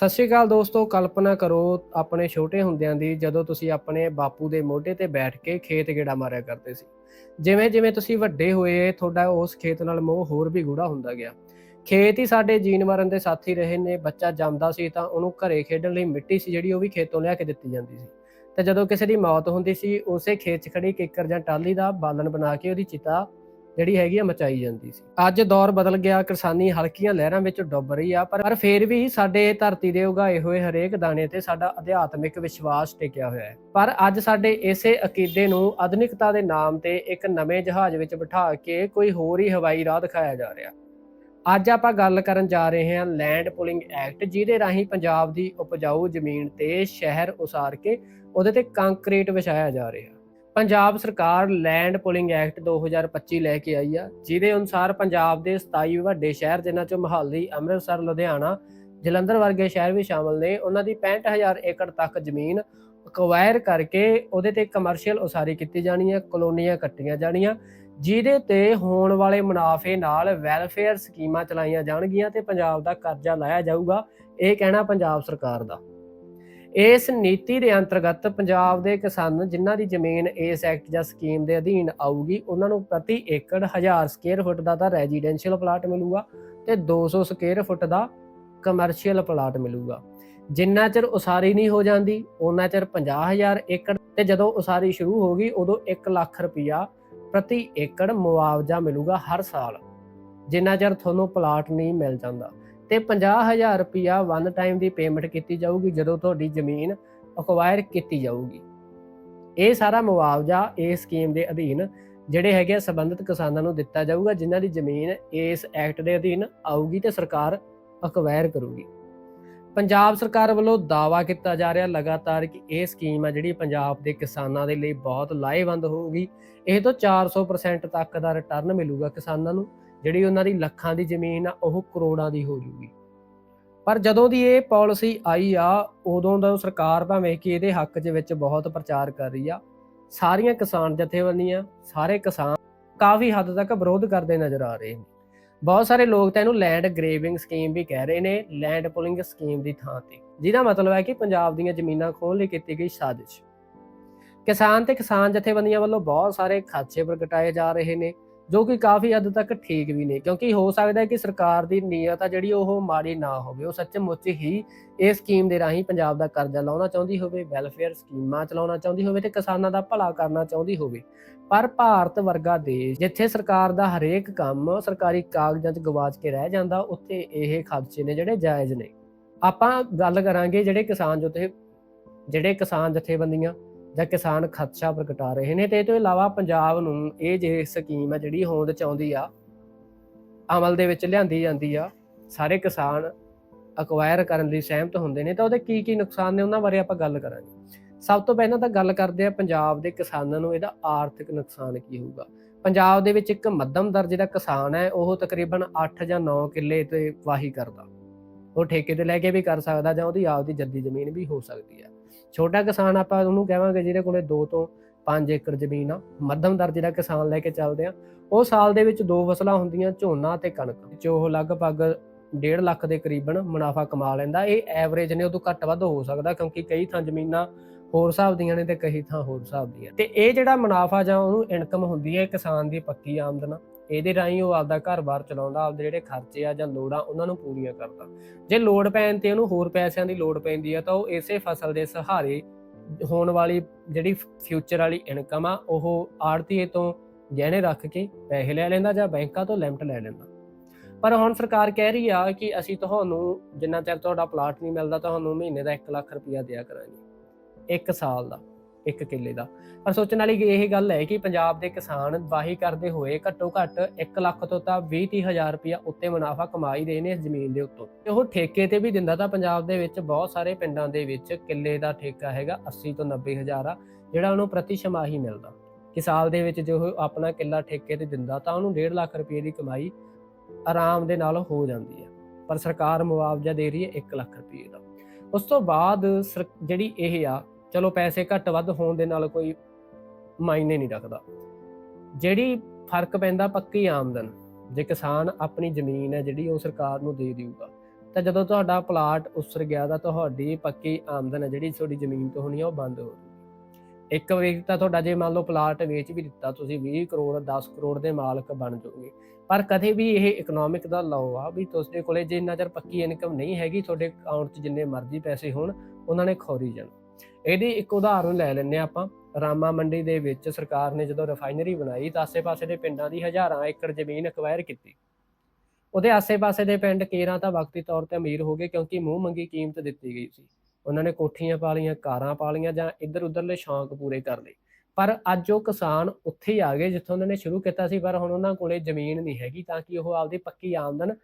ਸਤਿ ਸ਼੍ਰੀ ਅਕਾਲ ਦੋਸਤੋ, ਕਲਪਨਾ ਕਰੋ ਆਪਣੇ ਛੋਟੇ ਹੁੰਦਿਆਂ ਦੀ ਜਦੋਂ ਤੁਸੀਂ ਆਪਣੇ ਬਾਪੂ ਦੇ ਮੋਢੇ ਤੇ ਬੈਠ ਕੇ ਖੇਤ ਗੇੜਾ ਮਾਰਿਆ ਕਰਦੇ ਸੀ। ਜਿਵੇਂ ਜਿਵੇਂ ਤੁਸੀਂ ਵੱਡੇ ਹੋਏ, ਤੁਹਾਡਾ ਉਸ ਖੇਤ ਨਾਲ ਮੋਹ ਹੋਰ ਵੀ ਗੂੜਾ ਹੁੰਦਾ ਗਿਆ। ਖੇਤ ਹੀ ਸਾਡੇ ਜੀਣ ਮਰਨ ਦੇ ਸਾਥੀ ਰਹੇ ਨੇ, ਬੱਚਾ ਜੰਮਦਾ ਸੀ ਤਾਂ ਉਹਨੂੰ ਘਰੇ ਖੇਡਣ ਲਈ ਮਿੱਟੀ ਸੀ ਜਿਹੜੀ ਉਹ ਵੀ ਖੇਤੋਂ ਲਿਆ ਕੇ ਦਿੱਤੀ ਜਾਂਦੀ ਸੀ। ਤੇ ਜਦੋਂ ਕਿਸੇ ਦੀ ਮੌਤ ਹੁੰਦੀ ਸੀ, ਉਸੇ ਖੇਤ 'ਚ ਖੜੀ ਕਿੱਕਰ ਜਾਂ ਟਾਲੀ ਦਾ ਬਾਲਣ ਬਣਾ ਕੇ ਉਹਦੀ ਚਿਤਾ ਜਿਹੜੀ ਹੈਗੀ ਆ, ਮਚਾਈ ਜਾਂਦੀ ਸੀ। ਅੱਜ ਦੌਰ ਬਦਲ ਗਿਆ, ਕਿਸਾਨੀ ਹਲਕੀਆਂ ਲਹਿਰਾਂ ਵਿੱਚ ਡੁੱਬ ਰਹੀ ਆ, ਪਰ ਪਰ ਫੇਰ ਵੀ ਸਾਡੇ ਧਰਤੀ ਦੇ ਉਗਾਏ ਹੋਏ ਹਰੇਕ ਦਾਣੇ ਤੇ ਸਾਡਾ ਅਧਿਆਤਮਿਕ ਵਿਸ਼ਵਾਸ ਟਿਕਿਆ ਹੋਇਆ ਹੈ। ਪਰ ਅੱਜ ਸਾਡੇ ਇਸੇ ਅਕੀਦੇ ਨੂੰ ਆਧੁਨਿਕਤਾ ਦੇ ਨਾਮ ਤੇ ਇੱਕ ਨਵੇਂ ਜਹਾਜ਼ ਵਿੱਚ ਬਿਠਾ ਕੇ ਕੋਈ ਹੋਰ ਹੀ ਹਵਾਈ ਰਾਹ ਦਿਖਾਇਆ ਜਾ ਰਿਹਾ। ਅੱਜ ਆਪਾਂ ਗੱਲ ਕਰਨ ਜਾ ਰਹੇ ਹਾਂ ਲੈਂਡ ਪੁਲਿੰਗ ਐਕਟ ਜਿਹਦੇ ਰਾਹੀਂ ਪੰਜਾਬ ਦੀ ਉਪਜਾਊ ਜ਼ਮੀਨ ਤੇ ਸ਼ਹਿਰ ਉਸਾਰ ਕੇ ਉਹਦੇ ਤੇ ਕੰਕਰੀਟ ਵਿਛਾਇਆ ਜਾ ਰਿਹਾ। ਪੰਜਾਬ ਸਰਕਾਰ ਲੈਂਡ ਪੁਲਿੰਗ ਐਕਟ 2025 ਲੈ ਕੇ ਆਈ ਆ, ਜਿਹਦੇ ਅਨੁਸਾਰ ਪੰਜਾਬ ਦੇ 27 ਵੱਡੇ ਸ਼ਹਿਰ ਜਿਨ੍ਹਾਂ ਚੋਂ ਮੁਹਾਲੀ, ਅੰਮ੍ਰਿਤਸਰ, ਲੁਧਿਆਣਾ, ਜਲੰਧਰ ਵਰਗੇ ਸ਼ਹਿਰ ਵੀ ਸ਼ਾਮਲ ਨੇ, ਉਹਨਾਂ ਦੀ 65000 ਏਕੜ ਤੱਕ ਜ਼ਮੀਨ ਅਕਵਾਇਰ ਕਰਕੇ ਉਹਦੇ ਤੇ ਕਮਰਸ਼ੀਅਲ ਉਸਾਰੀ ਕੀਤੀ ਜਾਣੀ ਹੈ ਕਲੋਨੀਆਂ ਕੱਟੀਆਂ ਜਾਣੀਆਂ, ਜਿਹਦੇ ਤੇ ਹੋਣ ਵਾਲੇ ਮੁਨਾਫੇ ਨਾਲ ਵੈਲਫੇਅਰ ਸਕੀਮਾਂ ਚਲਾਈਆਂ ਜਾਣਗੀਆਂ ਤੇ ਪੰਜਾਬ ਦਾ ਕਰਜ਼ਾ ਲਾਇਆ ਜਾਊਗਾ, ਇਹ ਕਹਿਣਾ ਪੰਜਾਬ ਸਰਕਾਰ ਦਾ। ਇਸ ਨੀਤੀ ਦੇ ਅੰਤਰਗਤ ਪੰਜਾਬ ਦੇ ਕਿਸਾਨ ਜਿਨ੍ਹਾਂ ਦੀ ਜ਼ਮੀਨ ਇਸ ਐਕਟ ਜਾਂ ਸਕੀਮ ਦੇ ਅਧੀਨ ਆਊਗੀ, ਉਹਨਾਂ ਨੂੰ ਪ੍ਰਤੀ ਏਕੜ 1000 ਸਕੁਅਰ ਫੁੱਟ ਦਾ ਤਾਂ ਰੈਜ਼ੀਡੈਂਸ਼ੀਅਲ ਪਲਾਟ ਮਿਲੂਗਾ ਤੇ 200 ਸਕੁਅਰ ਫੁੱਟ ਦਾ ਕਮਰਸ਼ੀਅਲ ਪਲਾਟ ਮਿਲੂਗਾ। ਜਿੰਨਾ ਚਿਰ ਉਸਾਰੀ ਨਹੀਂ ਹੋ ਜਾਂਦੀ ਉਹਨਾਂ ਚਿਰ 50000 ਏਕੜ ਤੇ ਜਦੋਂ ਉਸਾਰੀ ਸ਼ੁਰੂ ਹੋ ਗਈ, ਉਦੋਂ 1 ਲੱਖ ਰੁਪਇਆ ਪ੍ਰਤੀ ਏਕੜ ਮੁਆਵਜ਼ਾ ਮਿਲੂਗਾ ਹਰ ਸਾਲ। ਜਿੰਨਾ ਚਿਰ ਤੁਹਾਨੂੰ ਪਲਾਟ ਨਹੀਂ ਮਿਲ ਜਾਂਦਾ। ਤੇ 50000 ਰੁਪਇਆ ਵਨ ਟਾਈਮ ਦੀ ਪੇਮੈਂਟ ਕੀਤੀ ਜਾਊਗੀ ਜਦੋਂ ਤੁਹਾਡੀ ਜ਼ਮੀਨ ਅਕਵਾਇਰ ਕੀਤੀ ਜਾਊਗੀ। ਇਹ ਸਾਰਾ ਮੁਆਵਜ਼ਾ ਇਸ ਸਕੀਮ ਦੇ ਅਧੀਨ ਜਿਹੜੇ ਹੈਗੇ ਆ ਸੰਬੰਧਿਤ ਕਿਸਾਨਾਂ ਨੂੰ ਦਿੱਤਾ ਜਾਊਗਾ, ਜਿਨ੍ਹਾਂ ਦੀ ਜ਼ਮੀਨ ਇਸ ਐਕਟ ਦੇ ਅਧੀਨ ਆਊਗੀ ਤੇ ਸਰਕਾਰ ਅਕਵਾਇਰ ਕਰੂਗੀ। ਪੰਜਾਬ ਸਰਕਾਰ ਵੱਲੋਂ ਦਾਵਾ ਕੀਤਾ ਜਾ ਰਿਹਾ ਲਗਾਤਾਰ ਕਿ ਇਹ ਸਕੀਮ ਆ ਜਿਹੜੀ ਪੰਜਾਬ ਦੇ ਕਿਸਾਨਾਂ ਦੇ ਲਈ ਬਹੁਤ ਲਾਹੇਵੰਦ ਹੋਊਗੀ। ਇਹ ਤੋਂ 400% ਤੱਕ ਦਾ ਰਿਟਰਨ ਮਿਲੂਗਾ ਕਿਸਾਨਾਂ ਨੂੰ। ਜਿਹੜੀ ਉਹਨਾਂ ਦੀ ਲੱਖਾਂ ਦੀ ਜ਼ਮੀਨ ਆ, ਉਹ ਕਰੋੜਾਂ ਦੀ ਹੋ ਜੂਗੀ। ਪਰ ਜਦੋਂ ਦੀ ਇਹ ਪਾਲਿਸੀ ਆਈ ਆ, ਉਦੋਂ ਦਾ ਸਰਕਾਰ ਭਾਵੇਂ ਕਿ ਇਹਦੇ ਹੱਕ ਦੇ ਵਿੱਚ ਬਹੁਤ ਪ੍ਰਚਾਰ ਕਰ ਰਹੀ ਆ। ਸਾਰੀਆਂ ਕਿਸਾਨ ਜਥੇਬੰਦੀਆਂ, ਸਾਰੇ ਕਿਸਾਨ ਕਾਫੀ ਹੱਦ ਤੱਕ ਵਿਰੋਧ ਕਰਦੇ ਨਜ਼ਰ ਆ ਰਹੇ ਨੇ। ਬਹੁਤ ਸਾਰੇ ਲੋਕ ਤਾਂ ਇਹਨੂੰ ਲੈਂਡ ਗ੍ਰੇਵਿੰਗ ਸਕੀਮ ਵੀ ਕਹਿ ਰਹੇ ਨੇ ਲੈਂਡ ਪੁਲਿੰਗ ਸਕੀਮ ਦੀ ਥਾਂ ਤੇ। ਜਿਹਦਾ ਮਤਲਬ ਹੈ ਕਿ ਪੰਜਾਬ ਦੀਆਂ ਜ਼ਮੀਨਾਂ ਖੋਹਣ ਲਈ ਕੀਤੀ ਗਈ ਸਾਜ਼ਿਸ਼। ਕਿਸਾਨ ਤੇ ਕਿਸਾਨ ਜਥੇਬੰਦੀਆਂ ਵੱਲੋਂ ਬਹੁਤ ਸਾਰੇ ਖਾਚੇ ਪ੍ਰਗਟਾਏ ਜਾ ਰਹੇ ਨੇ। ਜੋ ਕਿ ਕਾਫੀ ਹੱਦ ਤੱਕ ਠੀਕ ਵੀ ਨੇ, ਕਿਉਂਕਿ ਹੋ ਸਕਦਾ ਹੈ ਕਿ ਸਰਕਾਰ ਦੀ ਨੀਅਤ ਆ ਜਿਹੜੀ ਉਹ ਮਾੜੀ ਨਾ ਹੋਵੇ, ਉਹ ਸੱਚਮੁੱਚ ਹੀ ਇਹ ਸਕੀਮ ਦੇ ਰਾਹੀਂ ਪੰਜਾਬ ਦਾ ਕਰਜ਼ਾ ਲਾਉਣਾ ਚਾਹੁੰਦੀ ਹੋਵੇ ਵੈਲਫੇਅਰ ਸਕੀਮਾਂ ਚਲਾਉਣਾ ਚਾਹੁੰਦੀ ਹੋਵੇ ਤੇ ਕਿਸਾਨਾਂ ਦਾ ਭਲਾ ਕਰਨਾ ਚਾਹੁੰਦੀ ਹੋਵੇ। ਪਰ ਭਾਰਤ ਵਰਗਾ ਦੇਸ਼ ਜਿੱਥੇ ਸਰਕਾਰ ਦਾ ਹਰੇਕ ਕੰਮ ਸਰਕਾਰੀ ਕਾਗਜ਼ਾਂ 'ਚ ਗਵਾਚ ਕੇ ਰਹਿ ਜਾਂਦਾ, ਉੱਥੇ ਇਹ ਖਰਚੇ ਨੇ ਜਿਹੜੇ ਜਾਇਜ਼ ਨੇ। ਆਪਾਂ ਗੱਲ ਕਰਾਂਗੇ ਜਿਹੜੇ ਕਿਸਾਨ ਜਥੇ, ਜਿਹੜੇ ਕਿਸਾਨ ਜਥੇਬੰਦੀਆਂ ਜਾਂ ਕਿਸਾਨ ਖਦਸ਼ਾ ਪ੍ਰਗਟਾ ਰਹੇ ਨੇ, ਤੇ ਇਹ ਤੋਂ ਇਲਾਵਾ ਪੰਜਾਬ ਨੂੰ ਇਹ ਜੇ ਸਕੀਮ ਹੈ ਜਿਹੜੀ ਹੋਂਦ ਚਾਹੁੰਦੀ ਆ, ਅਮਲ ਦੇ ਵਿੱਚ ਲਿਆਂਦੀ ਜਾਂਦੀ ਆ, ਸਾਰੇ ਕਿਸਾਨ ਅਕਵਾਇਰ ਕਰਨ ਲਈ ਸਹਿਮਤ ਹੁੰਦੇ ਨੇ, ਤਾਂ ਉਹਦੇ ਕੀ ਕੀ ਨੁਕਸਾਨ ਨੇ ਉਹਨਾਂ ਬਾਰੇ ਆਪਾਂ ਗੱਲ ਕਰਾਂਗੇ। ਸਭ ਤੋਂ ਪਹਿਲਾਂ ਤਾਂ ਗੱਲ ਕਰਦੇ ਆ ਪੰਜਾਬ ਦੇ ਕਿਸਾਨਾਂ ਨੂੰ ਇਹਦਾ ਆਰਥਿਕ ਨੁਕਸਾਨ ਕੀ ਹੋਊਗਾ। ਪੰਜਾਬ ਦੇ ਵਿੱਚ ਇੱਕ ਮੱਧਮ ਦਰਜੇ ਦਾ ਕਿਸਾਨ ਹੈ, ਉਹ ਤਕਰੀਬਨ 8 ਜਾਂ 9 ਕਿੱਲੇ ਤੇ ਵਾਹੀ ਕਰਦਾ। ਉਹ ਠੇਕੇ ਤੇ ਲੈ ਕੇ ਵੀ ਕਰ ਸਕਦਾ ਜਾਂ ਉਹਦੀ ਆਪਦੀ ਜੱਦੀ ਜ਼ਮੀਨ ਵੀ ਹੋ ਸਕਦੀ ਹੈ। ਛੋਟਾ ਕਿਸਾਨ ਆਪਾਂ ਉਹਨੂੰ ਕਹਾਂਗੇ ਜਿਹਦੇ ਕੋਲੇ 2 ਤੋਂ 5 ਏਕੜ ਜ਼ਮੀਨ ਆ, ਮੱਧਮ ਦਰਜੇ ਦਾ ਕਿਸਾਨ ਲੈ ਕੇ ਚੱਲਦੇ ਆ, ਉਹ ਸਾਲ ਦੇ ਵਿੱਚ ਦੋ ਫਸਲਾਂ ਹੁੰਦੀਆਂ ਝੋਨਾ ਤੇ ਕਣਕ, ਵਿੱਚ ਉਹ ਲਗਭਗ 1.5 ਲੱਖ ਦੇ ਕਰੀਬਨ ਮੁਨਾਫਾ ਕਮਾ ਲੈਂਦਾ, ਇਹ ਐਵਰੇਜ ਨੇ ਉਦੋਂ ਘੱਟ ਵੱਧ ਹੋ ਸਕਦਾ ਕਿਉਂਕਿ ਕਈ ਥਾਂ ਜ਼ਮੀਨਾਂ ਹੋਰ ਹਿਸਾਬ ਦੀਆਂ ਨੇ ਤੇ ਕਈ ਥਾਂ ਹੋਰ ਹਿਸਾਬ ਦੀਆਂ ਤੇ ਇਹ ਜਿਹੜਾ ਮੁਨਾਫਾ ਜਾਂ ਉਹਨੂੰ ਇਨਕਮ ਹੁੰਦੀ ਹੈ ਕਿਸਾਨ ਦੀ ਪੱਕੀ ਆਮਦਨ ਇਹਦੇ ਰਾਹੀਂ ਉਹ ਆਪਦਾ ਘਰ-ਬਾਰ ਚਲਾਉਂਦਾ, ਆਪਦੇ ਜਿਹੜੇ ਖਰਚੇ ਆ ਜਾਂ ਲੋੜਾਂ ਉਹਨਾਂ ਨੂੰ ਪੂਰੀਆਂ ਕਰਦਾ। ਜੇ ਲੋੜ ਪੈਣ ਤੇ ਉਹਨੂੰ ਹੋਰ ਪੈਸਿਆਂ ਦੀ ਲੋੜ ਪੈਂਦੀ ਆ ਤਾਂ ਉਹ ਇਸੇ ਫਸਲ ਦੇ ਸਹਾਰੇ ਹੋਣ ਵਾਲੀ ਜਿਹੜੀ ਫਿਊਚਰ ਵਾਲੀ ਇਨਕਮ ਆ, ਉਹ ਆੜਤੀਏ ਤੋਂ ਗਹਿਣੇ ਰੱਖ ਕੇ ਪੈਸੇ ਲੈ ਲੈਂਦਾ ਜਾਂ ਬੈਂਕਾਂ ਤੋਂ ਲਿਮਟ ਲੈ ਲੈਂਦਾ। ਪਰ ਹੁਣ ਸਰਕਾਰ ਕਹਿ ਰਹੀ ਆ ਕਿ ਅਸੀਂ ਤੁਹਾਨੂੰ ਜਿੰਨਾ ਚਿਰ ਤੁਹਾਡਾ ਪਲਾਟ ਨਹੀਂ ਮਿਲਦਾ, ਤੁਹਾਨੂੰ ਮਹੀਨੇ ਦਾ 1 ਲੱਖ ਰੁਪਇਆ ਦਿਆ ਕਰਾਂਗੇ 1 ਸਾਲ ਦਾ। ਇੱਕ ਕਿੱਲੇ ਦਾ। ਪਰ ਸੋਚਣ ਵਾਲੀ ਇਹ ਗੱਲ ਹੈ ਕਿ ਪੰਜਾਬ ਦੇ ਕਿਸਾਨ ਵਾਹੀ ਕਰਦੇ ਹੋਏ ਘੱਟੋ ਘੱਟ 1 ਲੱਖ ਤੋਂ ਤਾਂ 20 ਹਜ਼ਾਰ ਰੁਪਇਆ ਉੱਤੇ ਮੁਨਾਫਾ ਕਮਾ ਹੀ ਰਹੇ ਨੇ ਇਸ ਜ਼ਮੀਨ ਦੇ ਉੱਤੋਂ। ਤੇ ਉਹ ਠੇਕੇ ਤੇ ਵੀ ਦਿੰਦਾ ਤਾਂ ਪੰਜਾਬ ਦੇ ਵਿੱਚ ਬਹੁਤ ਸਾਰੇ ਪਿੰਡਾਂ ਦੇ ਵਿੱਚ ਕਿੱਲੇ ਦਾ ਠੇਕਾ ਹੈਗਾ 80 ਤੋਂ 90 ਹਜ਼ਾਰ ਆ, ਜਿਹੜਾ ਉਹਨੂੰ ਪ੍ਰਤੀ ਛਮਾਹੀ ਮਿਲਦਾ। ਕਿ ਸਾਲ ਦੇ ਵਿੱਚ ਜੋ ਉਹ ਆਪਣਾ ਕਿੱਲਾ ਠੇਕੇ ਤੇ ਦਿੰਦਾ ਤਾਂ ਉਹਨੂੰ 1.5 ਲੱਖ ਰੁਪਏ ਦੀ ਕਮਾਈ ਆਰਾਮ ਦੇ ਨਾਲ ਹੋ ਜਾਂਦੀ ਹੈ। ਪਰ ਸਰਕਾਰ ਮੁਆਵਜ਼ਾ ਦੇ ਰਹੀ ਹੈ 1 ਲੱਖ ਰੁਪਏ ਦਾ। ਉਸ ਤੋਂ ਬਾਅਦ ਜਿਹੜੀ ਇਹ ਆ ਚਲੋ ਪੈਸੇ ਘੱਟ ਵੱਧ ਹੋਣ ਦੇ ਨਾਲ ਕੋਈ ਮਾਇਨੇ ਨਹੀਂ ਰੱਖਦਾ। ਜਿਹੜੀ ਫ਼ਰਕ ਪੈਂਦਾ ਪੱਕੀ ਆਮਦਨ, ਜੇ ਕਿਸਾਨ ਆਪਣੀ ਜ਼ਮੀਨ ਹੈ ਜਿਹੜੀ ਉਹ ਸਰਕਾਰ ਨੂੰ ਦੇ ਦੇਊਗਾ, ਤਾਂ ਜਦੋਂ ਤੁਹਾਡਾ ਪਲਾਟ ਉਸਰ ਗਿਆ ਤਾਂ ਤੁਹਾਡੀ ਪੱਕੀ ਆਮਦਨ ਹੈ ਜਿਹੜੀ ਤੁਹਾਡੀ ਜ਼ਮੀਨ ਤੋਂ ਹੋਣੀ ਆ, ਉਹ ਬੰਦ ਹੋ ਜੂਗੀ ਇੱਕ ਵਾਰੀ ਤਾਂ ਤੁਹਾਡਾ ਜੇ ਮੰਨ ਲਓ ਪਲਾਟ ਵੇਚ ਵੀ ਦਿੱਤਾ, ਤੁਸੀਂ 20 ਕਰੋੜ 10 ਕਰੋੜ ਦੇ ਮਾਲਕ ਬਣ ਜਾਓਗੇ। ਪਰ ਕਦੇ ਵੀ ਇਹ ਇਕਨੋਮਿਕ ਦਾ ਲਾਅ ਆ ਵੀ ਤੁਹਾਡੇ ਕੋਲੇ ਜੇ ਇੰਨਾ ਚਿਰ ਪੱਕੀ ਇਨਕਮ ਨਹੀਂ ਹੈਗੀ, ਤੁਹਾਡੇ ਅਕਾਊਂਟ 'ਚ ਜਿੰਨੇ ਮਰਜ਼ੀ ਪੈਸੇ ਹੋਣ, ਉਹਨਾਂ ਨੇ ਖੋਰੀ ਜਾਣ। ਇਹਦੀ ਇੱਕ ਉਦਾਹਰਨ ਲੈ ਲੈਂਦੇ ਹਾਂ ਆਪਾਂ। ਰਾਮਾ ਮੰਡੀ ਦੇ ਵਿੱਚ ਸਰਕਾਰ ਨੇ ਜਦੋਂ ਰਿਫਾਈਨਰੀ ਬਣਾਈ ਤਾਂ ਆਸੇ-ਪਾਸੇ ਦੇ ਪਿੰਡਾਂ ਦੀ ਹਜ਼ਾਰਾਂ ਏਕੜ ਜ਼ਮੀਨ ਅਕਵਾਇਰ ਕੀਤੀ। ਉਹਦੇ ਆਸੇ-ਪਾਸੇ ਦੇ ਪਿੰਡ ਕੇਰਾਂ ਤਾਂ ਵਕਤੀ ਤੌਰ ਤੇ ਅਮੀਰ ਹੋ ਗਏ ਕਿਉਂਕਿ ਮੂੰਹ ਮੰਗੀ ਕੀਮਤ ਦਿੱਤੀ ਗਈ ਸੀ। ਉਹਨਾਂ ਨੇ ਕੋਠੀਆਂ ਪਾਲੀਆਂ, ਕਾਰਾਂ ਪਾਲੀਆਂ ਜਾਂ ਇੱਧਰ ਉੱਧਰਲੇ ਸ਼ੌਂਕ ਪੂਰੇ ਕਰ ਲਏ। ਪਰ ਅੱਜ ਉਹ ਕਿਸਾਨ ਉੱਥੇ ਹੀ ਆ ਗਏ ਜਿੱਥੋਂ ਉਹਨਾਂ ਨੇ ਸ਼ੁਰੂ ਕੀਤਾ ਸੀ, ਪਰ ਹੁਣ ਉਹਨਾਂ ਕੋਲੇ ਜ਼ਮੀਨ ਨਹੀਂ ਹੈਗੀ ਤਾਂ ਕਿ ਉਹ ਆਪਦੀ ਪੱਕੀ ਆਮਦਨ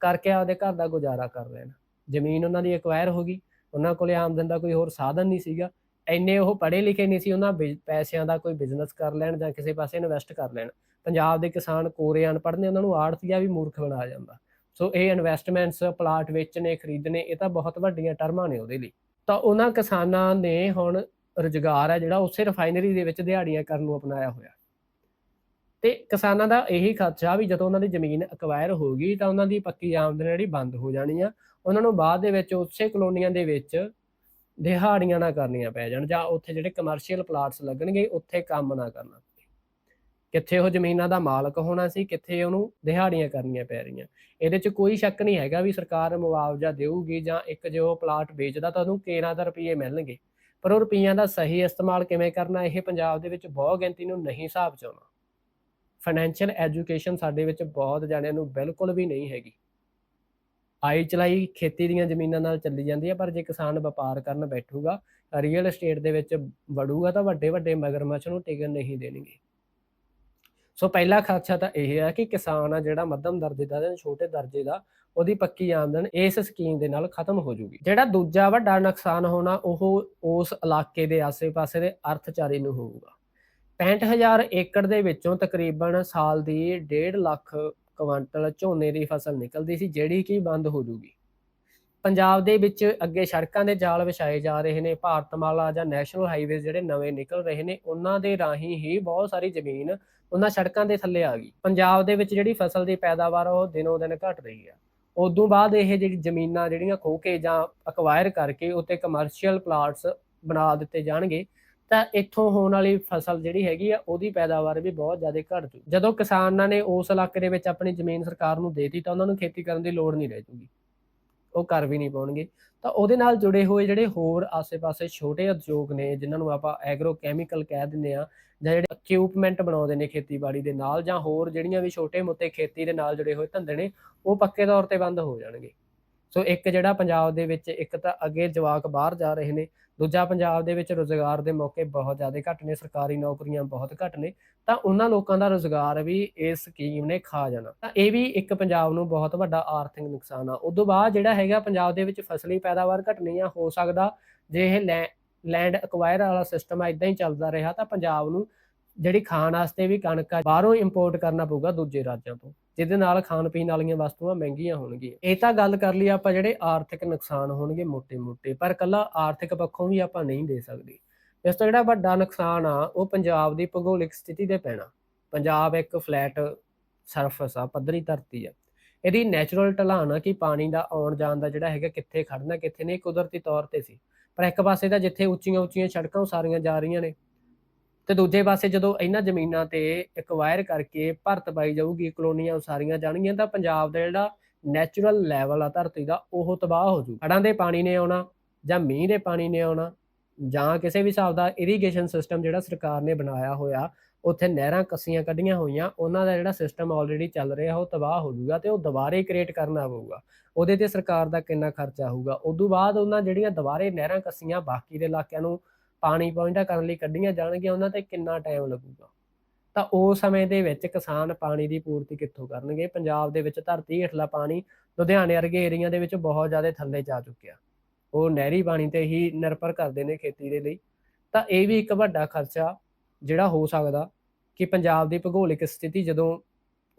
ਕਰਕੇ ਆਪਦੇ ਘਰ ਦਾ ਗੁਜ਼ਾਰਾ ਕਰ ਲੈਣ। ਜ਼ਮੀਨ ਉਹਨਾਂ ਦੀ ਐਕਵਾਇਰ ਹੋ ਗਈ। ਉਹਨਾਂ ਕੋਲੇ ਆਮਦਨ ਦਾ ਕੋਈ ਹੋਰ ਸਾਧਨ ਨਹੀਂ ਸੀਗਾ। ਐਨੇ ਉਹ ਪੜ੍ਹੇ ਲਿਖੇ ਨਹੀਂ ਸੀ, ਉਹਨਾਂ ਬਿਜ- ਪੈਸਿਆਂ ਦਾ ਕੋਈ ਬਿਜ਼ਨਸ ਕਰ ਲੈਣ ਜਾਂ ਕਿਸੇ ਪਾਸੇ ਇਨਵੈਸਟ ਕਰ ਲੈਣ। ਪੰਜਾਬ ਦੇ ਕਿਸਾਨ ਕੋਰੇ ਅਨਪੜ੍ਹ ਨੇ, ਉਹਨਾਂ ਨੂੰ ਆੜਤੀਆ ਵੀ ਮੂਰਖ ਬਣਾ ਜਾਂਦਾ। ਸੋ ਇਹ ਇਨਵੈਸਟਮੈਂਟਸ ਪਲਾਟ ਵੇਚਣੇ ਖਰੀਦਣੇ, ਇਹ ਤਾਂ ਬਹੁਤ ਵੱਡੀਆਂ ਟਰਮਾਂ ਨੇ ਉਹਦੇ ਲਈ। ਤਾਂ ਉਹਨਾਂ ਕਿਸਾਨਾਂ ਨੇ ਹੁਣ ਰੁਜ਼ਗਾਰ ਹੈ ਜਿਹੜਾ, ਉਸੇ ਰਿਫਾਈਨਰੀ ਦੇ ਵਿੱਚ ਦਿਹਾੜੀਆਂ ਕਰਨ ਨੂੰ ਅਪਣਾਇਆ ਹੋਇਆ। ਤੇ ਕਿਸਾਨਾਂ ਦਾ ਇਹੀ ਖਦਸ਼ਾ ਵੀ ਜਦੋਂ ਉਹਨਾਂ ਦੀ ਜ਼ਮੀਨ ਅਕਵਾਇਰ ਹੋ ਗਈ ਤਾਂ ਉਹਨਾਂ ਦੀ ਪੱਕੀ ਆਮਦਨ ਜਿਹੜੀ ਬੰਦ ਹੋ ਜਾਣੀ ਆ। ਉਹਨਾਂ ਨੂੰ ਬਾਅਦ ਦੇ ਵਿੱਚ ਉਸੇ ਕਲੋਨੀਆਂ ਦੇ ਵਿੱਚ ਦਿਹਾੜੀਆਂ ਨਾ ਕਰਨੀਆਂ ਪੈ ਜਾਣ ਜਾਂ ਉੱਥੇ ਜਿਹੜੇ ਕਮਰਸ਼ੀਅਲ ਪਲਾਟਸ ਲੱਗਣਗੇ ਉੱਥੇ ਕੰਮ ਨਾ ਕਰਨਾ ਕਿੱਥੇ ਉਹ ਜ਼ਮੀਨਾਂ ਦਾ ਮਾਲਕ ਹੋਣਾ ਸੀ, ਕਿੱਥੇ ਉਹਨੂੰ ਦਿਹਾੜੀਆਂ ਕਰਨੀਆਂ ਪੈ ਰਹੀਆਂ। ਇਹਦੇ 'ਚ ਕੋਈ ਸ਼ੱਕ ਨਹੀਂ ਹੈਗਾ ਵੀ ਸਰਕਾਰ ਮੁਆਵਜ਼ਾ ਦੇਊਗੀ ਜਾਂ ਇੱਕ ਜੇ ਉਹ ਪਲਾਟ ਵੇਚਦਾ ਤਾਂ ਉਹਨੂੰ ਕੇਰਾਂ ਦਾ ਰੁਪਏ ਮਿਲਣਗੇ। ਪਰ ਉਹ ਰੁਪਈਆਂ ਦਾ ਸਹੀ ਇਸਤੇਮਾਲ ਕਿਵੇਂ ਕਰਨਾ, ਇਹ ਪੰਜਾਬ ਦੇ ਵਿੱਚ ਬਹੁ ਗਿਣਤੀ ਨੂੰ ਨਹੀਂ ਹਿਸਾਬ 'ਚ ਆਉਣਾ। ਫਾਈਨੈਂਸ਼ੀਅਲ ਐਜੂਕੇਸ਼ਨ ਸਾਡੇ ਵਿੱਚ ਬਹੁਤ ਜਾਣਿਆਂ ਨੂੰ ਬਿਲਕੁਲ ਵੀ ਨਹੀਂ ਹੈਗੀ। ਆਈ ਚਲਾਈ ਖੇਤੀ ਦੀਆਂ ਜ਼ਮੀਨਾਂ ਨਾਲ ਚੱਲੀ ਜਾਂਦੀ ਹੈ ਪਰ ਜੇ ਕਿਸਾਨ ਵਪਾਰ ਕਰਨ ਬੈਠੂਗਾ ਰੀਅਲ ਏਸਟੇਟ ਦੇ ਵਿੱਚ ਵੜੂਗਾ ਤਾਂ ਵੱਡੇ ਵੱਡੇ ਮਗਰਮੱਛ ਨੂੰ ਟਿਕਣ ਨਹੀਂ ਦੇਣਗੇ। ਸੋ ਪਹਿਲਾ ਖਰਚਾ ਤਾਂ ਇਹ ਹੈ ਕਿ ਕਿਸਾਨ ਆ ਜਿਹੜਾ ਮੱਧਮ ਦਰਜੇ ਦਾ ਜਾਂ ਛੋਟੇ ਦਰਜੇ ਦਾ, ਉਹਦੀ ਪੱਕੀ ਆਮਦਨ ਇਸ ਸਕੀਮ ਦੇ ਨਾਲ ਖਤਮ ਹੋ ਜੂਗੀ। ਜਿਹੜਾ ਦੂਜਾ ਵੱਡਾ ਨੁਕਸਾਨ ਹੋਣਾ, ਉਹ ਉਸ ਇਲਾਕੇ ਦੇ ਆਸੇ-ਪਾਸੇ ਦੇ ਅਰਥਚਾਰੇ ਨੂੰ ਹੋਊਗਾ। 65000 ਏਕੜ ਦੇ ਵਿੱਚੋਂ ਤਕਰੀਬਨ ਸਾਲ ਦੀ 1.5 ਲੱਖ ਕੁਆਂਟਲ ਝੋਨੇ ਦੀ ਫਸਲ ਨਿਕਲਦੀ ਸੀ ਜਿਹੜੀ ਕਿ ਬੰਦ ਹੋ ਜੂਗੀ। ਪੰਜਾਬ ਦੇ ਵਿੱਚ ਅੱਗੇ ਸੜਕਾਂ ਦੇ ਜਾਲ ਵਿਛਾਏ ਜਾ ਰਹੇ ਨੇ। ਭਾਰਤਮਾਲਾ ਜਾਂ ਨੈਸ਼ਨਲ ਹਾਈਵੇਜ਼ ਜਿਹੜੇ ਨਵੇਂ ਨਿਕਲ ਰਹੇ ਨੇ ਉਹਨਾਂ ਦੇ ਰਾਹੀਂ ਹੀ ਬਹੁਤ ਸਾਰੀ ਜ਼ਮੀਨ ਉਹਨਾਂ ਸੜਕਾਂ ਦੇ ਥੱਲੇ ਆ ਗਈ। ਪੰਜਾਬ ਦੇ ਵਿੱਚ ਜਿਹੜੀ ਫਸਲ ਦੀ ਪੈਦਾਵਾਰ ਆ, ਉਹ ਦਿਨੋ ਦਿਨ ਘਟ ਰਹੀ ਆ। ਉਦੋਂ ਬਾਅਦ ਇਹ ਜਿਹੜੀ ਜ਼ਮੀਨਾਂ ਜਿਹੜੀਆਂ ਖੋ ਕੇ ਜਾਂ ਅਕਵਾਇਰ ਕਰਕੇ ਉੱਤੇ ਕਮਰਸ਼ੀਅਲ ਪਲਾਟਸ ਬਣਾ ਦਿੱਤੇ ਜਾਣਗੇ। ਤਾਂ ਇੱਥੋਂ ਹੋਣ ਵਾਲੀ ਫਸਲ ਜਿਹੜੀ ਹੈਗੀ ਆ, ਉਹਦੀ ਪੈਦਾਵਾਰ ਵੀ ਬਹੁਤ ਜ਼ਿਆਦਾ ਘਟ ਜੂ ਜਦੋਂ ਕਿਸਾਨਾਂ ਨੇ ਉਸ ਇਲਾਕੇ ਦੇ ਵਿੱਚ ਆਪਣੀ ਜ਼ਮੀਨ ਸਰਕਾਰ ਨੂੰ ਦੇਤੀ, ਤਾਂ ਉਹਨਾਂ ਨੂੰ ਖੇਤੀ ਕਰਨ ਦੀ ਲੋੜ ਨਹੀਂ ਰਹਿ ਜੂਗੀ ਉਹ ਕਰ ਵੀ ਨਹੀਂ ਪਾਉਣਗੇ। ਤਾਂ ਉਹਦੇ ਨਾਲ ਜੁੜੇ ਹੋਏ ਜਿਹੜੇ ਹੋਰ ਆਸੇ-ਪਾਸੇ ਛੋਟੇ ਉਦਯੋਗ ਨੇ, ਜਿਨ੍ਹਾਂ ਨੂੰ ਆਪਾਂ ਐਗਰੋ ਕੈਮੀਕਲ ਕਹਿ ਦਿੰਦੇ ਆ ਜਾਂ ਜਿਹੜੇ ਇਕਵਿਪਮੈਂਟ ਬਣਾਉਂਦੇ ਨੇ ਖੇਤੀਬਾੜੀ ਦੇ ਨਾਲ, ਜਾਂ ਹੋਰ ਜਿਹੜੀਆਂ ਵੀ ਛੋਟੇ-ਮੋਟੇ ਖੇਤੀ ਦੇ ਨਾਲ ਜੁੜੇ ਹੋਏ ਧੰਦੇ ਨੇ, ਉਹ ਪੱਕੇ ਤੌਰ ਤੇ ਬੰਦ ਹੋ ਜਾਣਗੇ। ਸੋ ਇੱਕ ਜਿਹੜਾ ਪੰਜਾਬ ਦੇ ਵਿੱਚ, ਇੱਕ ਤਾਂ ਅੱਗੇ ਜਵਾਕ ਬਾਹਰ ਜਾ ਰਹੇ ਨੇ, ਦੂਜਾ ਪੰਜਾਬ ਦੇ ਵਿੱਚ ਰੋਜ਼ਗਾਰ ਦੇ ਮੌਕੇ ਬਹੁਤ ਜ਼ਿਆਦਾ ਘੱਟ ਨੇ, ਸਰਕਾਰੀ ਨੌਕਰੀਆਂ ਬਹੁਤ ਘੱਟ ਨੇ, ਤਾਂ ਉਹਨਾਂ ਲੋਕਾਂ ਦਾ ਰੋਜ਼ਗਾਰ ਵੀ ਇਸ ਸਕੀਮ ਨੇ ਖਾ ਜਾਣਾ। ਤਾਂ ਇਹ ਵੀ ਇੱਕ ਪੰਜਾਬ ਨੂੰ ਬਹੁਤ ਵੱਡਾ ਆਰਥਿਕ ਨੁਕਸਾਨ ਆ। ਉਦੋਂ ਬਾਅਦ ਜਿਹੜਾ ਹੈਗਾ ਪੰਜਾਬ ਦੇ ਵਿੱਚ ਫਸਲੀ ਪੈਦਾਵਾਰ ਘਟਣੀ ਆ, ਹੋ ਸਕਦਾ ਜੇ ਇਹ ਲੈਂਡ ਅਕਵਾਇਰ ਵਾਲਾ ਸਿਸਟਮ ਆ ਇਦਾਂ ਹੀ ਚੱਲਦਾ ਰਿਹਾ, ਤਾਂ ਪੰਜਾਬ ਨੂੰ ਜਿਹੜੀ ਖਾਣ ਵਾਸਤੇ ਵੀ ਕਣਕ ਬਾਹਰੋਂ ਇੰਪੋਰਟ ਕਰਨਾ ਪਊਗਾ ਦੂਜੇ ਰਾਜਾਂ ਤੋਂ। ਜਿਹਦੇ ਨਾਲ ਖਾਣ ਪੀਣ ਵਾਲੀਆਂ ਵਸਤੂਆਂ ਮਹਿੰਗੀਆਂ ਹੋਣਗੀਆਂ। ਇਹ ਤਾਂ ਗੱਲ ਕਰ ਲਈ ਆਪਾਂ ਜਿਹੜੇ ਆਰਥਿਕ ਨੁਕਸਾਨ ਹੋਣਗੇ ਮੋٹے-ਮੋٹے ਪਰ ਕੱਲਾ ਆਰਥਿਕ ਪੱਖੋਂ ਵੀ ਆਪਾਂ ਨਹੀਂ ਦੇ ਸਕਦੇ। ਇਸ ਤੋਂ ਜਿਹੜਾ ਵੱਡਾ ਨੁਕਸਾਨ ਆ, ਉਹ ਪੰਜਾਬ ਦੀ ਭੂਗੋਲਿਕ ਸਥਿਤੀ ਤੇ ਪੈਣਾ। ਪੰਜਾਬ ਇੱਕ ਫਲੈਟ ਸਰਫਸ ਆ, ਪੱਧਰੀ ਧਰਤੀ ਆ। ਇਹਦੀ ਨੇਚਰਲ ਢਲਾਨ ਆ ਕਿ ਪਾਣੀ ਦਾ ਆਉਣ ਜਾਣ ਦਾ ਜਿਹੜਾ ਹੈਗਾ ਕਿੱਥੇ ਖੜਨਾ ਕਿੱਥੇ ਨਹੀਂ ਕੁਦਰਤੀ ਤੌਰ ਤੇ ਸੀ। ਪਰ ਇੱਕ ਪਾਸੇ ਤਾਂ ਜਿੱਥੇ ਉੱਚੀਆਂ ਉੱਚੀਆਂ ਸੜਕਾਂ ਸਾਰੀਆਂ ਜਾ ਰਹੀਆਂ ਨੇ। ਤੇ ਦੂਜੇ ਪਾਸੇ ਜਦੋਂ ਇਹਨਾਂ ਜ਼ਮੀਨਾਂ ਤੇ ਐਕਵਾਇਰ ਕਰਕੇ ਭਰਤ ਪਾਈ ਜਾਊਗੀ, ਕਲੋਨੀਆਂ ਉਸਾਰੀਆਂ ਜਾਣਗੀਆਂ, ਤਾਂ ਪੰਜਾਬ ਦਾ ਜਿਹੜਾ ਨੈਚੁਰਲ ਲੈਵਲ ਆ ਧਰਤੀ ਦਾ, ਉਹ ਤਬਾਹ ਹੋ ਜੂ। ਹੜਾਂ ਦੇ ਪਾਣੀ ਨੇ ਆਉਣਾ ਜਾਂ ਮੀਂਹ ਦੇ ਪਾਣੀ ਨੇ ਆਉਣਾ ਜਾਂ ਕਿਸੇ ਵੀ ਹਿਸਾਬ ਦਾ ਇਰੀਗੇਸ਼ਨ ਸਿਸਟਮ ਜਿਹੜਾ ਸਰਕਾਰ ਨੇ ਬਣਾਇਆ ਹੋਇਆ, ਉੱਥੇ ਨਹਿਰਾਂ ਕੱਸੀਆਂ ਕੱਢੀਆਂ ਹੋਈਆਂ, ਉਹਨਾਂ ਦਾ ਜਿਹੜਾ ਸਿਸਟਮ ਆਲਰੇਡੀ ਚੱਲ ਰਿਹਾ, ਉਹ ਤਬਾਹ ਹੋ ਜਾਊਗਾ ਤੇ ਉਹ ਦੁਬਾਰੇ ਕ੍ਰੀਏਟ ਕਰਨਾ ਪਊਗਾ ਉਹਦੇ ਤੇ ਸਰਕਾਰ ਦਾ ਕਿੰਨਾ ਖਰਚਾ ਹੋਊਗਾ? ਉਦੋਂ ਬਾਅਦ ਉਹਨਾਂ ਜਿਹੜੀਆਂ ਦੁਬਾਰੇ ਨਹਿਰਾਂ ਕੱਸੀਆਂ ਬਾਕੀ ਦੇ ਇਲਾਕਿਆਂ ਨੂੰ ਪਾਣੀ ਪਹੁੰਚਦਾ ਕਰਨ ਲਈ ਕੱਢੀਆਂ ਜਾਣਗੀਆਂ, ਉਹਨਾਂ ਤੇ ਕਿੰਨਾ ਟਾਈਮ ਲੱਗੂਗਾ? ਤਾਂ ਉਸ ਸਮੇਂ ਦੇ ਵਿੱਚ ਕਿਸਾਨ ਪਾਣੀ ਦੀ ਪੂਰਤੀ ਕਿੱਥੋਂ ਕਰਨਗੇ? ਪੰਜਾਬ ਦੇ ਵਿੱਚ ਧਰਤੀ ਹੇਠਲਾ ਪਾਣੀ ਲੁਧਿਆਣੇ ਵਰਗੇ ਏਰੀਆ ਦੇ ਵਿੱਚ ਬਹੁਤ ਜ਼ਿਆਦਾ ਥੱਲੇ ਜਾ ਚੁੱਕਿਆ। ਉਹ ਨਹਿਰੀ ਪਾਣੀ ਤੇ ਹੀ ਨਿਰਭਰ ਕਰਦੇ ਨੇ ਖੇਤੀ ਦੇ ਲਈ। ਤਾਂ ਇਹ ਵੀ ਇੱਕ ਵੱਡਾ ਖਰਚਾ ਜਿਹੜਾ ਹੋ ਸਕਦਾ ਕਿ ਪੰਜਾਬ ਦੀ ਭੂਗੋਲਿਕ ਸਥਿਤੀ ਜਦੋਂ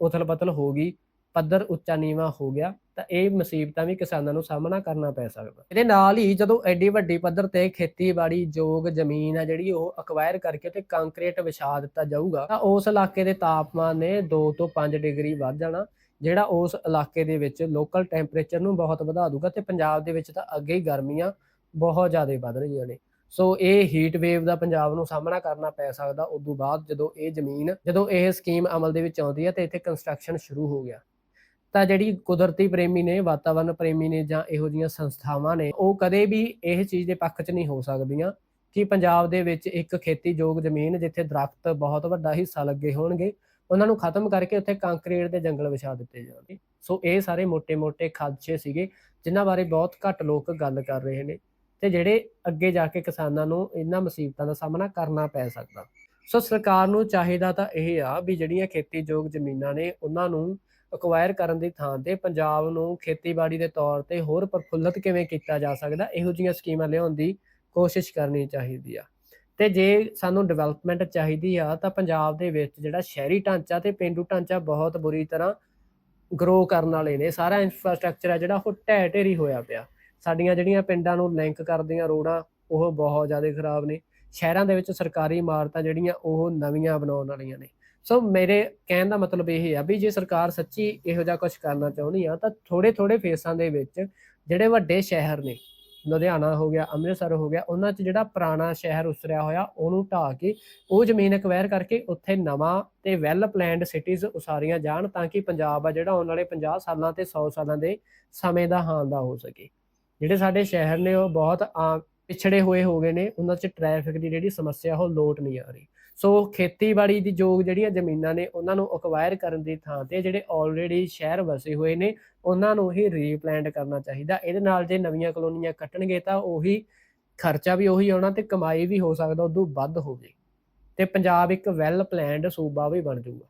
ਉਥਲ ਪਥਲ ਹੋ ਗਈ, ਪੱਧਰ ਉੱਚਾ ਨੀਵਾ ਹੋ ਗਿਆ ਤਾਂ ਇਹ ਮੁਸੀਬਤਾਂ ਵੀ ਕਿਸਾਨਾਂ ਨੂੰ ਸਾਹਮਣਾ ਕਰਨਾ ਪੈ ਸਕਦਾ। ਇਹਦੇ ਨਾਲ ਹੀ ਜਦੋਂ ਐਡੀ ਵੱਡੀ ਪੱਧਰ ਤੇ ਖੇਤੀਬਾੜੀ ਯੋਗ ਜ਼ਮੀਨ ਆ ਜਿਹੜੀ ਉਹ ਅਕਵਾਇਰ ਕਰਕੇ ਤੇ ਕੰਕਰੀਟ ਵਿਛਾ ਦਿੱਤਾ ਜਾਊਗਾ, ਤਾਂ ਉਸ ਇਲਾਕੇ ਦੇ ਤਾਪਮਾਨ ਨੇ 2 ਤੋਂ 5 ਡਿਗਰੀ ਵੱਧ ਜਾਣਾ, ਜਿਹੜਾ ਉਸ ਇਲਾਕੇ ਦੇ ਵਿੱਚ ਲੋਕਲ ਟੈਂਪਰੇਚਰ ਨੂੰ ਬਹੁਤ ਵਧਾ ਦੂਗਾ ਤੇ ਪੰਜਾਬ ਦੇ ਵਿੱਚ ਤਾਂ ਅੱਗੇ ਹੀ ਗਰਮੀਆਂ ਬਹੁਤ ਜ਼ਿਆਦਾ ਵੱਧ ਰਹੀਆਂ ਨੇ। ਸੋ ਇਹ ਹੀਟ ਵੇਵ ਦਾ ਪੰਜਾਬ ਨੂੰ ਸਾਹਮਣਾ ਕਰਨਾ ਪੈ ਸਕਦਾ ਉਸ ਤੋਂ ਬਾਅਦ ਜਦੋਂ ਇਹ ਜ਼ਮੀਨ, ਜਦੋਂ ਇਹ ਸਕੀਮ ਅਮਲ ਦੇ ਵਿੱਚ ਆਉਂਦੀ ਹੈ ਤੇ ਇੱਥੇ ਕੰਸਟਰਕਸ਼ਨ ਸ਼ੁਰੂ ਹੋ ਗਿਆ। ਤਾਂ ਜਿਹੜੀ ਕੁਦਰਤੀ ਪ੍ਰੇਮੀ ਨੇ, ਵਾਤਾਵਰਨ ਪ੍ਰੇਮੀ ਨੇ ਜਾਂ ਇਹੋ ਜੀਆਂ ਸੰਸਥਾਵਾਂ ਨੇ, ਉਹ ਕਦੇ ਵੀ ਇਹ ਚੀਜ਼ ਦੇ ਪੱਖ 'ਚ ਨਹੀਂ ਹੋ ਸਕਦੀਆਂ ਕਿ ਪੰਜਾਬ ਦੇ ਵਿੱਚ ਇੱਕ ਖੇਤੀਯੋਗ ਜ਼ਮੀਨ ਜਿੱਥੇ ਦਰਖਤ ਬਹੁਤ ਵੱਡਾ ਹਿੱਸਾ ਲੱਗੇ ਹੋਣਗੇ, ਉਹਨਾਂ ਨੂੰ ਖਤਮ ਕਰਕੇ ਉੱਥੇ ਕੰਕਰੀਟ ਦੇ ਜੰਗਲ ਵਿਛਾ ਦਿੱਤੇ ਜਾਣਗੇ। ਸੋ ਇਹ ਸਾਰੇ ਮੋٹے-ਮੋٹے ਖਾਦਸ਼ੇ ਸੀਗੇ, ਜਿਨ੍ਹਾਂ ਬਾਰੇ ਬਹੁਤ ਘੱਟ ਲੋਕ ਗੱਲ ਕਰ ਰਹੇ ਨੇ ਤੇ ਜਿਹੜੇ ਅੱਗੇ ਜਾ ਕੇ ਕਿਸਾਨਾਂ ਨੂੰ ਇਹਨਾਂ ਮੁਸੀਬਤਾਂ ਦਾ ਸਾਹਮਣਾ ਕਰਨਾ ਪੈ ਸਕਦਾ। ਸੋ ਸਰਕਾਰ ਨੂੰ ਚਾਹੀਦਾ ਤਾਂ ਇਹ ਆ ਵੀ ਜਿਹੜੀਆਂ ਖੇਤੀਯੋਗ ਜ਼ਮੀਨਾਂ ਨੇ, ਉਹਨਾਂ ਨੂੰ ਅਕਵਾਇਰ ਕਰਨ ਦੀ ਥਾਂ ਤੇ ਪੰਜਾਬ ਨੂੰ ਖੇਤੀਬਾੜੀ ਦੇ ਤੌਰ ਤੇ ਹੋਰ ਪ੍ਰਫੁੱਲਤ ਕਿਵੇਂ ਕੀਤਾ ਜਾ ਸਕਦਾ, ਇਹੋ ਜਿਹੀਆਂ ਸਕੀਮਾਂ ਲਿਆਉਣ ਦੀ ਕੋਸ਼ਿਸ਼ ਕਰਨੀ ਚਾਹੀਦੀ ਆ। ਤੇ ਜੇ ਸਾਨੂੰ ਡਿਵੈਲਪਮੈਂਟ ਚਾਹੀਦੀ ਆ, ਤਾਂ ਪੰਜਾਬ ਦੇ ਵਿੱਚ ਜਿਹੜਾ ਸ਼ਹਿਰੀ ਢਾਂਚਾ ਤੇ ਪੇਂਡੂ ਢਾਂਚਾ ਬਹੁਤ ਬੁਰੀ ਤਰ੍ਹਾਂ ਗਰੋ ਕਰਨ ਵਾਲੇ ਨੇ, ਸਾਰਾ ਇਨਫਰਾਸਟ੍ਰਕਚਰ ਆ ਜਿਹੜਾ ਉਹ ਢਹਿ ਢੇਰੀ ਹੋਇਆ ਪਿਆ। ਸਾਡੀਆਂ ਜਿਹੜੀਆਂ ਪਿੰਡਾਂ ਨੂੰ ਲਿੰਕ ਕਰਦੀਆਂ ਰੋਡਾਂ, ਉਹ ਬਹੁਤ ਜ਼ਿਆਦਾ ਖਰਾਬ ਨੇ। ਸ਼ਹਿਰਾਂ ਦੇ ਵਿੱਚ ਸਰਕਾਰੀ ਇਮਾਰਤਾਂ ਜਿਹੜੀਆਂ, ਉਹ ਨਵੀਆਂ ਬਣਾਉਣ ਵਾਲੀਆਂ ਨੇ। ਸੋ ਮੇਰੇ ਕਹਿਣ ਦਾ ਮਤਲਬ ਇਹ ਆ ਵੀ ਜੇ ਸਰਕਾਰ ਸੱਚੀ ਇਹੋ ਜਿਹਾ ਕੁਝ ਕਰਨਾ ਚਾਹੁੰਦੀ ਆ, ਤਾਂ ਥੋੜੇ ਥੋੜੇ ਫੇਸਾਂ ਦੇ ਵਿੱਚ ਜਿਹੜੇ ਵੱਡੇ ਸ਼ਹਿਰ ਨੇ, ਲੁਧਿਆਣਾ ਹੋ ਗਿਆ, ਅੰਮ੍ਰਿਤਸਰ ਹੋ ਗਿਆ, ਉਹਨਾਂ 'ਚ ਜਿਹੜਾ ਪੁਰਾਣਾ ਸ਼ਹਿਰ ਉਸਰਿਆ ਹੋਇਆ, ਉਹਨੂੰ ਢਾਹ ਕੇ ਉਹ ਜ਼ਮੀਨ ਐਕਵਾਇਰ ਕਰਕੇ ਉੱਥੇ ਨਵਾਂ ਤੇ ਵੈਲ ਪਲੈਨਡ ਸਿਟੀਜ਼ ਉਸਾਰੀਆਂ ਜਾਣ ਤਾਂ ਕਿ ਪੰਜਾਬ ਆ ਜਿਹੜਾ ਆਉਣ ਵਾਲੇ 50 ਸਾਲਾਂ ਤੇ 100 ਸਾਲਾਂ ਦੇ ਸਮੇਂ ਦਾ ਹਾਲ ਦਾ ਹੋ ਸਕੇ। ਜਿਹੜੇ ਸਾਡੇ ਸ਼ਹਿਰ ਨੇ ਉਹ ਬਹੁਤ ਆਮ ਪਿਛੜੇ ਹੋਏ ਹੋ ਗਏ ਨੇ, ਉਹਨਾਂ 'ਚ ਟ੍ਰੈਫਿਕ ਦੀ ਜਿਹੜੀ ਸਮੱਸਿਆ ਉਹ ਲੋਟ ਨਹੀਂ ਆ ਰਹੀ। ਸੋ ਖੇਤੀਬਾੜੀ ਦੀ ਯੋਗ ਜਿਹੜੀਆਂ ਜ਼ਮੀਨਾਂ ਨੇ, ਉਹਨਾਂ ਨੂੰ ਅਕਵਾਇਰ ਕਰਨ ਦੀ ਥਾਂ ਤੇ ਜਿਹੜੇ ਆਲਰੇਡੀ ਸ਼ਹਿਰ ਵਸੇ ਹੋਏ ਨੇ, ਉਹਨਾਂ ਨੂੰ ਹੀ ਰੀਪਲੈਂਟ ਕਰਨਾ ਚਾਹੀਦਾ। ਇਹਦੇ ਨਾਲ ਜੇ ਨਵੀਆਂ ਕਲੋਨੀਆਂ ਕੱਟਣਗੇ ਤਾਂ ਉਹੀ ਖਰਚਾ ਵੀ ਉਹੀ ਆਉਣਾ ਤੇ ਕਮਾਈ ਵੀ ਹੋ ਸਕਦਾ, ਉਦੋਂ ਵੱਧ ਹੋਵੇ। ਤੇ ਪੰਜਾਬ ਇੱਕ ਵੈਲ ਪਲੈਨਡ ਸੂਬਾ ਵੀ ਬਣ ਜਾਊਗਾ।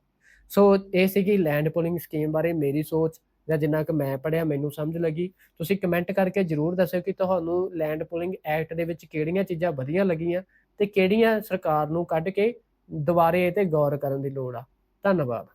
ਸੋ ਇਹ ਸੀਗੀ ਲੈਂਡ ਪੁਲਿੰਗ ਸਕੀਮ ਬਾਰੇ ਮੇਰੀ ਸੋਚ, ਜਾਂ ਜਿੰਨਾ ਕਿ ਮੈਂ ਪੜਿਆ ਮੈਨੂੰ ਸਮਝ ਲੱਗੀ। ਤੁਸੀਂ ਕਮੈਂਟ ਕਰਕੇ ਜਰੂਰ ਦੱਸਿਓ ਕਿ ਤੁਹਾਨੂੰ ਲੈਂਡ ਪੁਲਿੰਗ ਐਕਟ ਦੇ ਵਿੱਚ ਕਿਹੜੀਆਂ ਚੀਜ਼ਾਂ ਵਧੀਆ ਲੱਗੀਆਂ ਤੇ ਕਿਹੜੀਆਂ ਸਰਕਾਰ ਨੂੰ ਕੱਢ ਕੇ ਦੁਬਾਰੇ ਇਹ ਤੇ ਗੌਰ ਕਰਨ ਦੀ ਲੋੜ ਆ? ਧੰਨਵਾਦ।